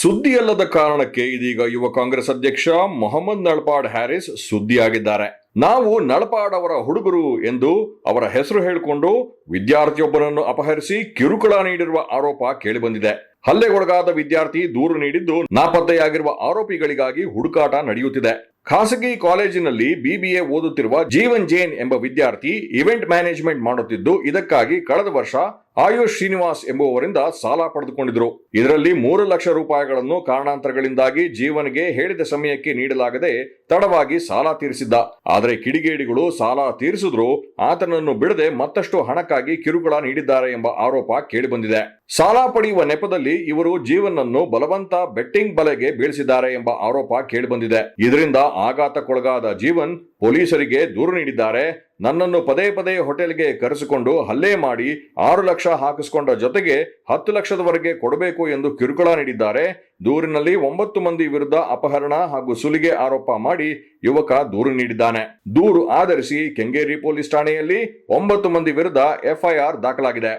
ಸುದ್ದಿಯಲ್ಲದ ಕಾರಣಕ್ಕೆ ಇದೀಗ ಯುವ ಕಾಂಗ್ರೆಸ್ ಅಧ್ಯಕ್ಷ ಮೊಹಮ್ಮದ್ ನಳಪಾಡ್ ಹ್ಯಾರಿಸ್ ಸುದ್ದಿಯಾಗಿದ್ದಾರೆ. ನಾವು ನಳಪಾಡ್ ಅವರ ಹುಡುಗರು ಎಂದು ಅವರ ಹೆಸರು ಹೇಳಿಕೊಂಡು ವಿದ್ಯಾರ್ಥಿಯೊಬ್ಬನನ್ನು ಅಪಹರಿಸಿ ಕಿರುಕುಳ ನೀಡಿರುವ ಆರೋಪ ಕೇಳಿಬಂದಿದೆ. ಹಲ್ಲೆಗೊಳಗಾದ ವಿದ್ಯಾರ್ಥಿ ದೂರು ನೀಡಿದ್ದು ನಾಪತ್ತೆಯಾಗಿರುವ ಆರೋಪಿಗಳಿಗಾಗಿ ಹುಡುಕಾಟ ನಡೆಯುತ್ತಿದೆ. ಖಾಸಗಿ ಕಾಲೇಜಿನಲ್ಲಿ ಬಿಬಿಎ ಓದುತ್ತಿರುವ ಜೀವನ್ ಜೈನ್ ಎಂಬ ವಿದ್ಯಾರ್ಥಿ ಇವೆಂಟ್ ಮ್ಯಾನೇಜ್ಮೆಂಟ್ ಮಾಡುತ್ತಿದ್ದು ಇದಕ್ಕಾಗಿ ಕಳೆದ ವರ್ಷ ಆಯುಷ್ ಶ್ರೀನಿವಾಸ್ ಎಂಬುವವರಿಂದ ಸಾಲ ಪಡೆದುಕೊಂಡಿದ್ರು ಇದರಲ್ಲಿ ಮೂರು ಲಕ್ಷ ರೂಪಾಯಿಗಳನ್ನು ಕಾರಣಾಂತರಗಳಿಂದಾಗಿ ಜೀವನ್ಗೆ ಹೇಳಿದ ಸಮಯಕ್ಕೆ ನೀಡಲಾಗದೆ ತಡವಾಗಿ ಸಾಲ ತೀರಿಸಿದ್ದ. ಆದರೆ ಕಿಡಿಗೇಡಿಗಳು ಸಾಲ ತೀರಿಸಿದ್ರು ಆತನನ್ನು ಬಿಡದೆ ಮತ್ತಷ್ಟು ಹಣಕ್ಕಾಗಿ ಕಿರುಕುಳ ನೀಡಿದ್ದಾರೆ ಎಂಬ ಆರೋಪ ಕೇಳಿಬಂದಿದೆ. ಸಾಲ ಪಡೆಯುವ ನೆಪದಲ್ಲಿ ಇವರು ಜೀವನನ್ನು ಬಲವಂತ ಬೆಟ್ಟಿಂಗ್ ಬಲೆಗೆ ಬೀಳಿಸಿದ್ದಾರೆ ಎಂಬ ಆರೋಪ ಕೇಳಿಬಂದಿದೆ. ಇದರಿಂದ ಆಘಾತಕ್ಕೊಳಗಾದ ಜೀವನ್ ಪೊಲೀಸರಿಗೆ ದೂರು ನೀಡಿದ್ದಾರೆ. ನನ್ನನ್ನು ಪದೇ ಪದೇ ಹೋಟೆಲ್ಗೆ ಕರೆಸಿಕೊಂಡು ಹಲ್ಲೆ ಮಾಡಿ ಆರು ಲಕ್ಷ ಹಾಕಿಸಿಕೊಂಡ ಜೊತೆಗೆ ಹತ್ತು ಲಕ್ಷದವರೆಗೆ ಕೊಡಬೇಕು ಎಂದು ಕಿರುಕುಳ ನೀಡಿದ್ದಾರೆ. ದೂರಿನಲ್ಲಿ ಒಂಬತ್ತು ಮಂದಿ ವಿರುದ್ಧ ಅಪಹರಣ ಹಾಗೂ ಸುಲಿಗೆ ಆರೋಪ ಮಾಡಿ ಯುವಕ ದೂರು ನೀಡಿದ್ದಾನೆ. ದೂರು ಆಧರಿಸಿ ಕೆಂಗೇರಿ ಪೊಲೀಸ್ ಠಾಣೆಯಲ್ಲಿ ಒಂಬತ್ತು ಮಂದಿ ವಿರುದ್ಧ ಎಫ್ಐಆರ್ ದಾಖಲಾಗಿದೆ.